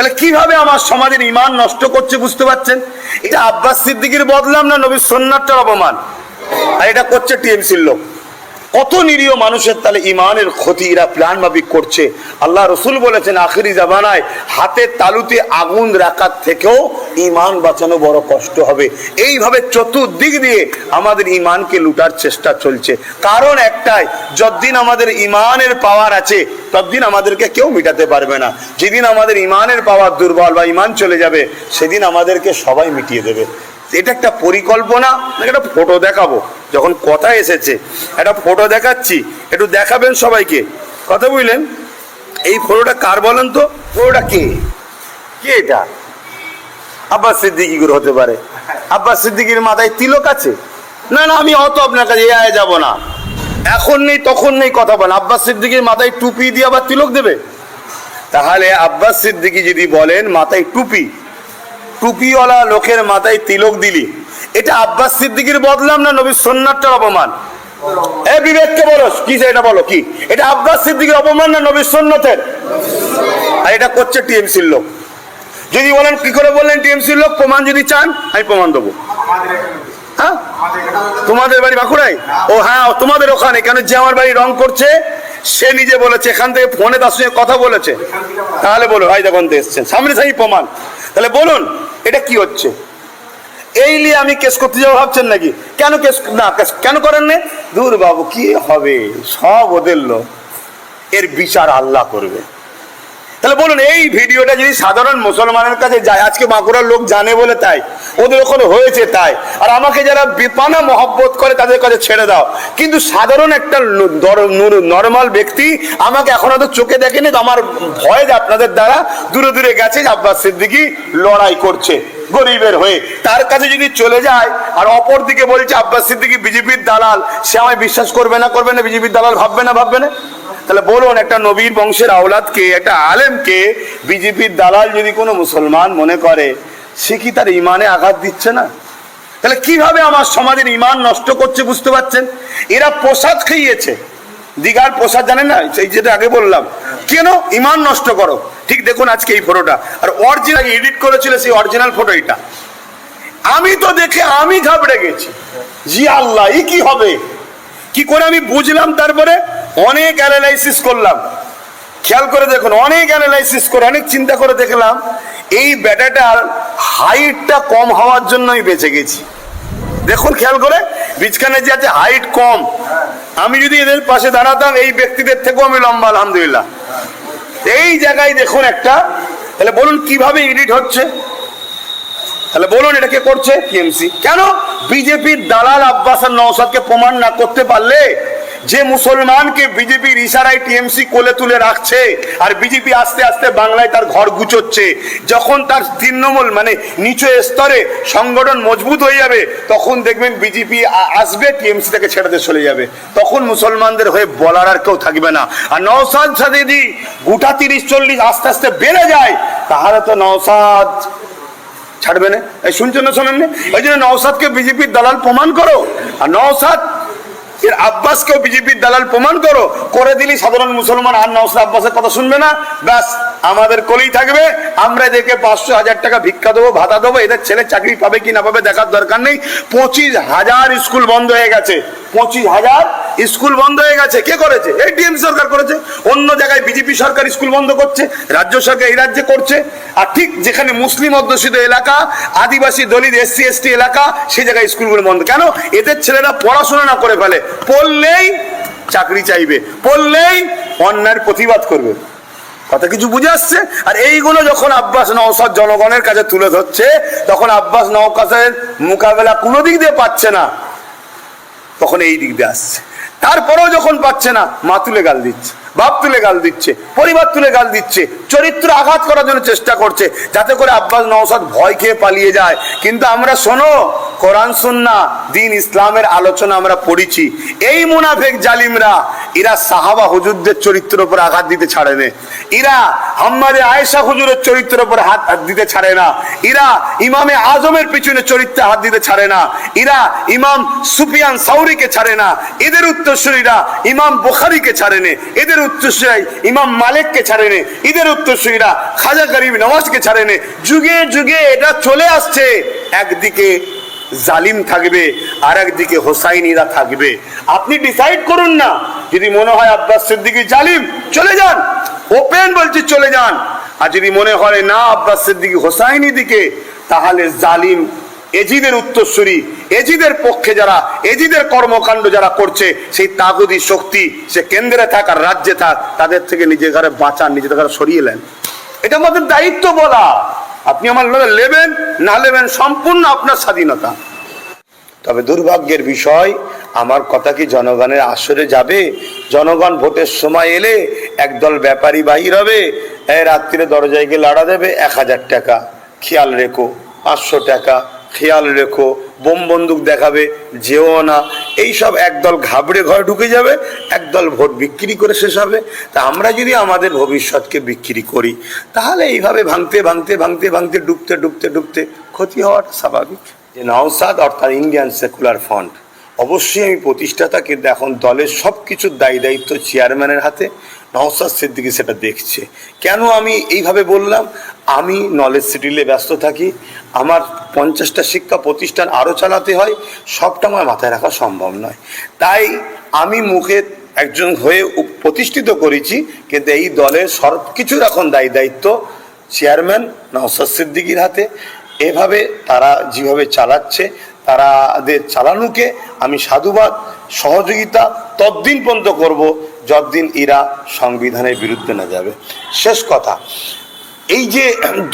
তাহলে কীভাবে আমার সমাজের ইমান নষ্ট করছে বুঝতে পারছেন? এটা আব্বাস সিদ্দিকির বদলাম না নবীর সন্ন্যাটার অপমান? আর এটা করছে টিএমসির লোক। কত নিরীহ মানুষের তাহলে ইমানের ক্ষতি এরা প্ল্যান মাফিক করছে। আল্লাহ রসুল বলেছেন, আখেরি জামানায় হাতের তালুতে আগুন রাখার থেকেও ইমান বাঁচানো বড় কষ্ট হবে। এইভাবে চতুর্দিক দিয়ে আমাদের ইমানকে লুটার চেষ্টা চলছে। কারণ একটাই, যতদিন আমাদের ইমানের পাওয়ার আছে, ততদিন আমাদেরকে কেউ মিটাতে পারবে না। যেদিন আমাদের ইমানের পাওয়ার দুর্বল বা ইমান চলে যাবে, সেদিন আমাদেরকে সবাই মিটিয়ে দেবে। এটা একটা পরিকল্পনা নাকি একটা ফটো দেখাবো। যখন কথা এসেছে, একটা ফটো দেখাচ্ছি, একটু দেখাবেন সবাইকে। কথা বুঝলেন? এই ফটোটা কার বলেন তো? ফটোটা কে? কে এটা? আব্বাস সিদ্দিকি করে হতে পারে। আব্বাস সিদ্দিকির মাথায় তিলক আছে? না না, আমি অত আপনার কাছে এ আয় যাব না। এখন নেই, তখন নেই কথা বলেন। আব্বাস সিদ্দিকির মাথায় টুপি দিয়ে আবার তিলক দেবে? তাহলে আব্বাস সিদ্দিকি যদি বলেন, মাথায় টুপি টুপিওয়ালা লোকের মাথায় তিলক দিলি। এটা আব্বাস সিদ্দিকির বদলাম না নবী সন্ন্যাটার অপমান? এ বিবেককে বলো কি এটা বলো, কি? এটা আব্বাস সিদ্দিকির অপমান না নবীর সন্ন্যতের আর এটা করছে টিএমসির লোক। যদি বলেন, কি করে বললেন টিএমসির লোক? প্রমাণ যদি চান, আমি প্রমাণ দেবো। হ্যাঁ? তোমাদের বাড়ি বাঁকুড়াই ও হ্যাঁ তোমাদের ওখানে, কেন যে আমার বাড়ি রং করছে, সে নিজে বলেছে, এখান থেকে ফোনে তার সঙ্গে কথা বলেছে। তাহলে বলো ভাই দেখুন এসছেন সামনে সামনে প্রমাণ। তাহলে বলুন এটা কি হচ্ছে? এই নিয়ে আমি কেস করতে যাব ভাবছেন নাকি? কেন কেস না কেন করেন না? দূর বাবু, কি হবে? সব ওদের লোক। এর বিচার আল্লাহ করবে। তাহলে বলুন, এই ভিডিওটা যদি সাধারণ মুসলমানের কাছে যায়, আজকে বাঁকুড়ার লোক জানে বলে তাই, ওদের ওখানে হয়েছে তাই। আর আমাকে যারা বিপানা মহব্বত করে তাদের কাছে ছেড়ে দাও। কিন্তু সাধারণ একটা নর্মাল ব্যক্তি আমাকে এখন হয়তো চোখে দেখেনি আমার ভয় যে আপনাদের দ্বারা দূরে দূরে গেছে আব্বাস সিদ্দিকি লড়াই করছে গরিবের হয়ে। তার কাছে যদি চলে যায়, আর অপর দিকে বলছে, আব্বাস সিদ্দিকি বিজেপির দালাল, সে আমায় বিশ্বাস করবে না করবে না, বিজেপির দালাল ভাববে না ভাববে না। তাহলে বলুন, একটা নবীর বংশের আওলাদকে, একটা আলেমকে বিজেপির দালাল যদি কোনো মুসলমান মনে করে, সে কি তার ইমানে আঘাত দিচ্ছে না? তাহলে কীভাবে আমার সমাজের ইমান নষ্ট করছে বুঝতে পারছেন? এরা প্রসাদ খাইয়েছে। দিঘার প্রসাদ, জানেন না? সেই যেটা আগে বললাম। কেন? ইমান নষ্ট করো। ঠিক দেখুন আজকে এই ফটোটা আর অরিজিনাল এডিট করেছিল সেই অরিজিনাল ফটো এটা। আমি তো দেখে আমি ঘাবড়ে গেছি। জি আল্লাহ, ই কি হবে? কি করে আমি বুঝলাম? তারপরে অনেক অ্যানালাইসিস করলাম। খেয়াল করে দেখুন, অনেক অ্যানালাইসিস করে, অনেক চিন্তা করে দেখলাম, এই ব্যাটাটার হাইটটা কম হওয়ার জন্য আমি বেঁচে গেছি। দেখুন, খেয়াল করে, বীজখানে যে আছে হাইট কম। আমি যদি এদের পাশে দাঁড়াতাম, এই ব্যক্তিদের থেকেও আমি লম্বা, আলহামদুলিল্লাহ। এই জায়গায় দেখুন একটা, তাহলে বলুন কীভাবে এডিট হচ্ছে? তাহলে বলুন এটা কে করছে? টিএমসি। কেন? বিজেপির দালাল আব্বাস আর নওসাদকে প্রমাণ না করতে পারলে যে মুসলমানকে বিজেপির ইশারায় টিএমসি কোলে তুলে রাখছে আর বিজেপি আস্তে আস্তে বাংলায় তার ঘর গুছোচ্ছে যখন তার তৃণমূল মানে নিচু স্তরে সংগঠন মজবুত হয়ে যাবে, তখন দেখবেন বিজেপি আসবে, টিএমসি থেকে ছেড়ে দিয়ে চলে যাবে। তখন মুসলমানদের হয়ে বলার আর কেউ থাকবে না। আর নওসাদ সাদি গোটা তিরিশ চল্লিশ আস্তে আস্তে বেড়ে যায়, তাহলে তো নওসাদ ছাড়বে না। এই শুনছেন না শোনেন না এই জন্য নওসাদকে বিজেপির দালাল প্রমাণ করো। আর নওসাদ, এর আব্বাসকেও বিজেপির দালাল প্রমাণ করো। করে দিলি সাধারণ মুসলমান, আর নওসাদ আব্বাসের কথা শুনবে না। ব্যাস। আমাদের কলেই থাকবে। আমরা এদেরকে পাঁচশো হাজার টাকা ভিক্ষা দেবো, ভাতা দেবো। এদের ছেলে চাকরি পাবে কি না পাবে দেখার দরকার নেই। পঁচিশ হাজার স্কুল বন্ধ হয়ে গেছে। পঁচিশ হাজার স্কুল বন্ধ হয়ে গেছে। কে করেছে? এই টিএম সরকার করেছে। অন্য জায়গায় বিজেপি সরকার স্কুল বন্ধ করছে। রাজ্য সরকার এই রাজ্যে করছে। আর ঠিক যেখানে মুসলিম অধ্যুষিত এলাকা, আদিবাসী দলিত এসসি এসটি এলাকা সেই জায়গায় স্কুলগুলো বন্ধ। কেন? এদের ছেলেরা পড়াশোনা না করে ফেলে। পড়লেই চাকরি চাইবে। পড়লেই অন্যায়ের প্রতিবাদ করবে। কথা কিছু বুঝে আসছে? আর এইগুলো যখন আব্বাস নওসাদ জনগণের কাছে তুলে ধরছে, তখন আব্বাস নওকাসের মোকাবেলা কোনো দিক দিয়ে পাচ্ছে না। তখন এই দিক দিয়ে আসছে। তারপরেও যখন পাচ্ছে না, মাতুলে গাল দিচ্ছে। বাপ তুলে গাল দিচ্ছে, পরিবার তুলে গাল দিচ্ছে, চরিত্র আঘাত করার জন্য চেষ্টা করছে, যাতে করে আব্বাস নওসাদ ভয় খেয়ে পালিয়ে যায়। কিন্তু আমরা শোনো, কোরআন, সুন্না, দিন, ইসলামের আলোচনা আমরা পড়েছি। এই মুনাফেক জালিমরা, এরা সাহাবা হুজুরদের চরিত্রের উপর আঘাত দিতে ছাড়ে না। এরা হাম্মাদে আয়েশা হুজুরের চরিত্রের উপর হাত দিতে ছাড়ে না। এরা ইমামে আজমের পিছনে চরিত্রে হাত দিতে ছাড়ে না। এরা ইমাম সুফিয়ান সাউরিকে ছাড়ে না। এদের উত্তরসূরীরা ইমাম বুখারীকে ছাড়ে না। এদের উত্তরসূরি ইমাম মালিককে ছাড়ে না এদের উত্তরসূরীরা খাজা গরিব নওয়াজকে ছাড়ে না যুগে যুগে এটা চলে আসছে। একদিকে জালিম থাকবে আর একদিকে হোসাইনিরা থাকবে। আপনি ডিসাইড করুন না। যদি মনে হয় আব্বাস সিদ্দিকী জালিম, চলে যান। ওপেন বলছি, চলে যান। আর যদি মনে হয় না আব্বাস সিদ্দিকি হোসাইনি দিকে, তাহলে জালিম এজিদের উত্তরসূরি, এজিদের পক্ষে যারা, এজিদের কর্মকাণ্ড যারা করছে, সেই তাগুদি শক্তি, সে কেন্দ্রে থাক আর রাজ্যে থাক, তাদের থেকে নিজের ঘরে বাঁচান, নিজেদের ঘরে সরিয়ে নেন। এটা আমাদের দায়িত্ব বলা। আপনি আমার লগে নেবেন, না লেবেন সম্পূর্ণ আপনার স্বাধীনতা। তবে দুর্ভাগ্যের বিষয়, আমার কথা কি জনগণের আসরে যাবে? জনগণ ভোটের সময় এলে একদল ব্যাপারী বাহির হবে রাত্রিরে দরজায় গিয়ে লাড়া দেবে এক হাজার টাকা। খেয়াল রেখো, পাঁচশো টাকা। খেয়াল রেখো, বোম বন্দুক দেখাবে, যেও না। এইসব একদল ঘাবড়ে ঘরে ঢুকে যাবে, একদল ভোট বিক্রি করে শেষ হবে। তা আমরা যদি আমাদের ভবিষ্যৎকে বিক্রি করি, তাহলে এইভাবে ভাঙতে ভাঙতে ভাঙতে ভাঙতে, ডুবতে ডুবতে ডুবতে ক্ষতি হওয়াটা স্বাভাবিক। যে নওসাদ, অর্থাৎ ইন্ডিয়ান সেকুলার ফান্ড অবশ্যই আমি প্রতিষ্ঠাতা কিন্তু এখন দলের সব কিছুর দায়ী দায়িত্ব চেয়ারম্যানের হাতে নওসাদ সিদ্দিকি সেটা দেখছে। কেন আমি এইভাবে বললাম? আমি নলেজ সিটিলে ব্যস্ত থাকি, আমার পঞ্চাশটা শিক্ষা প্রতিষ্ঠান আরও চালাতে হয়, সবটা আমার মাথায় রাখা সম্ভব নয়। তাই আমি মুখে একজন হয়ে প্রতিষ্ঠিত করেছি, কিন্তু এই দলের সব কিছুর এখন দায়ী দায়িত্ব চেয়ারম্যান নওসাদ সিদ্দিকির হাতে। এভাবে তারা যেভাবে চালাচ্ছে তারাদের চালানোকে আমি সাধুবাদ, সহযোগিতা ততদিন পর্যন্ত করব যতদিন এরা সংবিধানের বিরুদ্ধে না যাবে। শেষ কথা, এই যে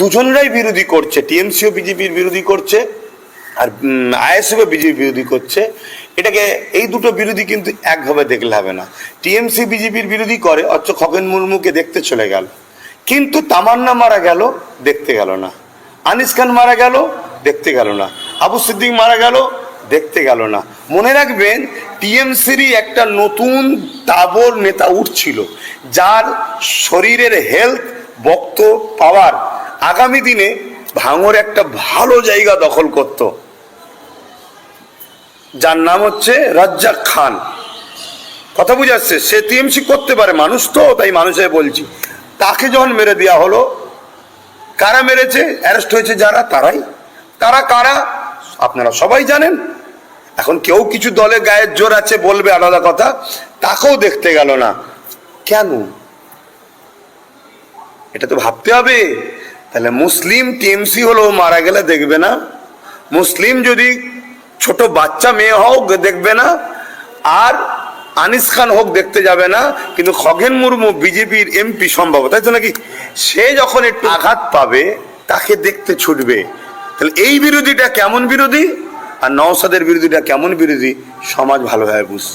দুজনরাই বিরোধী করছে টিএমসিও বিজেপির বিরোধী করছে আর আইএসএফ বিজেপি বিরোধী করছে, এটাকে এই দুটো বিরোধী কিন্তু একভাবে দেখলে হবে না। টিএমসি বিজেপির বিরোধী করে, অথচ খগেন মুর্মুকে দেখতে চলে গেল। কিন্তু তামান্না মারা গেল, দেখতে গেল না। আনিস খান মারা গেল, দেখতে গেল না। আবু সিদ্দিক মারা গেল, দেখতে গেল না। মনে রাখবেন টিএমসিরই একটা নতুন তাবর নেতা উঠছিল, যার শরীরের হেলথ বক্ত পাওয়ার আগামী দিনে ভাঙর একটা ভালো জায়গা দখল করত। যার নাম হচ্ছে রাজ্জাক খান। কথা বুঝাচ্ছে সে টিএমসি করতে পারে, মানুষ তো, তাই মানুষে বলছি। তাকে যখন মেরে দেওয়া হলো, কারা মেরেছে? অ্যারেস্ট হয়েছে যারা, তারাই। তারা কারা? আপনারা সবাই জানেন। এখন কেউ কিছু দলে গায়ের জোর আছে বলবে আলাদা কথা, তাকেও দেখতে গেল না। কেন? এটা তো ভাবতে হবে। তাহলে মুসলিম টিএমসি হলেও মারা গেলে দেখবে না। মুসলিম যদি ছোট বাচ্চা মেয়ে হোক, দেখবে না। আর আনিস খান হোক, দেখতে যাবে না। কিন্তু খগেন মুর্মু বিজেপির এমপি সম্ভব। তাই তো নাকি? সে যখন একটু আঘাত পাবে, তাকে দেখতে ছুটবে। তাহলে এই বিরোধীটা কেমন বিরোধী? আর নওসাদের বিরোধীটা কেমন বিরোধী? সমাজ ভালোভাবে বুঝছে।